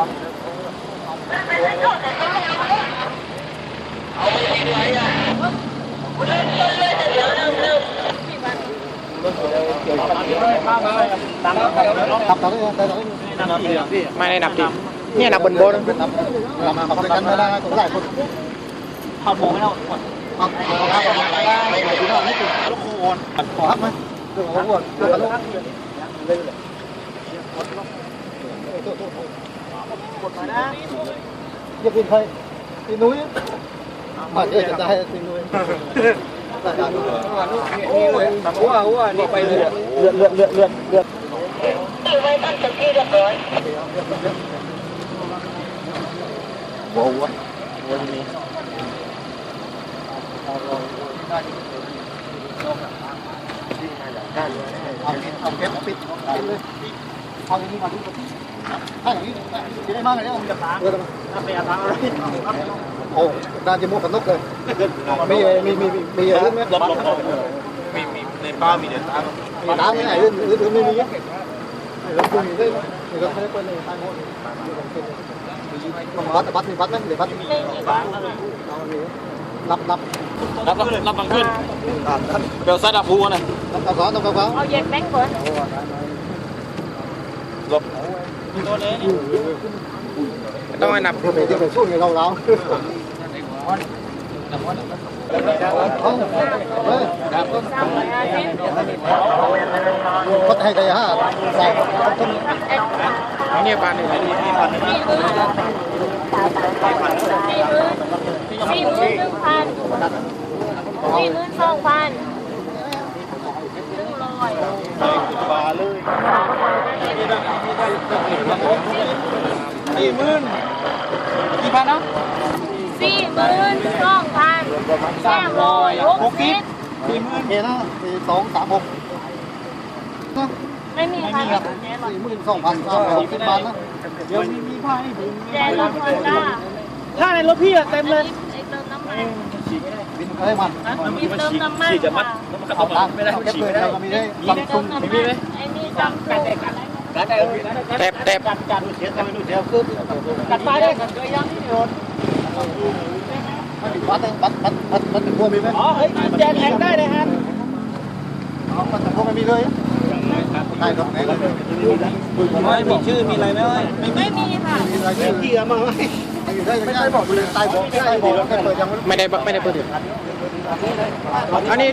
ได้ได้ต่อได้ไม่ได้นับดิเนี่ยนับบนโบนเป็นนับเรามาขับด้วยกันไม่ได้ผมหลายคนเข้าโมงไม่เอาขับขับขับขับไปไปไปที่นั่นนี่คือลูกโคนขอฮักไหมเรื่องของวัวเรื่องของลูกอย่ากินใครกินนุ้ยอะเดี๋ยวจะได้กินนุ้ยแต่การนุ้ ยโอ้ยหัวหัวนี่ไปเลือดเลือดเลือดเลือดเลือดเลือดหัวหัวหัวนี่ เอาเอาเก็บปิดปิดเยอาอย่างนี้มากคนถ้าองนี้จะได้มากเลยเนี่ยมันจะล้าไปอาทางอะไรโอ้ด้านจมูกกันนกเลยมีมีมีมีอะไรไหมลบลบลบมีมีในป้ามีเดือดตามีน้ำไม่ไหนอื่นอื่นอื่ไม่มีเยอะเราคุยได้มีรถไม่ได้เปิดเลยทางโน้นต้องบัตรบัตรมีบัตรไหมหรือบัตรรับรับรับรับรับบังขึ้นเบลซัดอับพูนะรับกระเป๋ารับกระเป๋าเอาเย็นแบงก์ก่อนหลบ ตัวนี้ต้องให้นับเดี๋ยวไปเดี๋ยวไปสู้เราเราเอาเฮ้ามร้อยห้าสิบก็ให้ใจห้าใส่ต้นเนี่ยปานหนึ่งนี่ปานหนึ่งสี่หมื่นสี่หมื่นสี่หมื่นหนึ่งพันสี่หมื่นสองพันหนึ่งร้อยปาเลย สี่หมื่นกี่พันนะสี่หมื่นสองพันสามร้อยหกสิบสี่หมื่นเอนะสี่สองสามหกนะไม่มีค่ะสี่หมื่นสองพันสามร้อยหกสิบบาทนะเดี๋ยวมีมีผ้าให้ผมแจกรถฮอนด้าถ้าในรถพี่อะเต็มเลยไอ้เติมน้ำมันบินอะไรมันมีเติมน้ำมันฉีดจะมัดค่ะเอาตังค์เอาเก็บเลยเรามีได้ซัมซุงไอ้นี่จำกัดกัน แตบแตบกัดกันเสียตังค์นู่นเสียคือกัดไปได้กันก็ยังที่โดนไม่มีบัตรบัตรบัตรบัตรบัตรเป็นพวมีไหมอ๋อเฮ้ยแจกแข่งได้เลยฮะเอาบัตรเป็นพวไม่มีเลยได้ครับไหนเลยไม่มีชื่อมีอะไรไหมไม่มีค่ะมีรายชื่อที่เอามาไหมไม่ได้บอกเลยตายบอกตายบอกแค่เปิดยังไม่ได้ไม่ได้เปิดอันนี้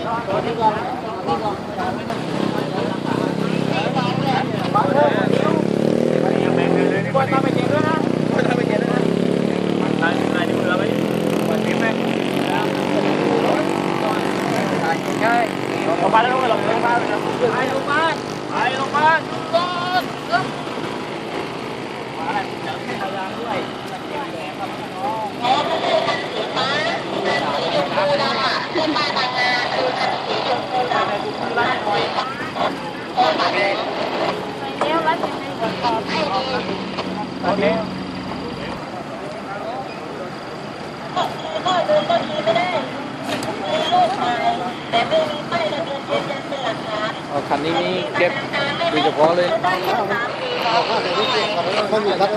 ไปลงบ้านไปลงบ้านลงบ้านลงบ้านแล้วรัดยังไงก็ตอบให้ดีก็เดินก็ดีไม่ได้มีลูกชายแต่ไม่มีป้ายทะเบียนยืนยันเป็นหลักฐาน คั นนี้นี่เก็บโดยเฉพาะเลยได้ยี่สิบสามปีแล้วไม่มีครับ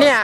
เนี่ย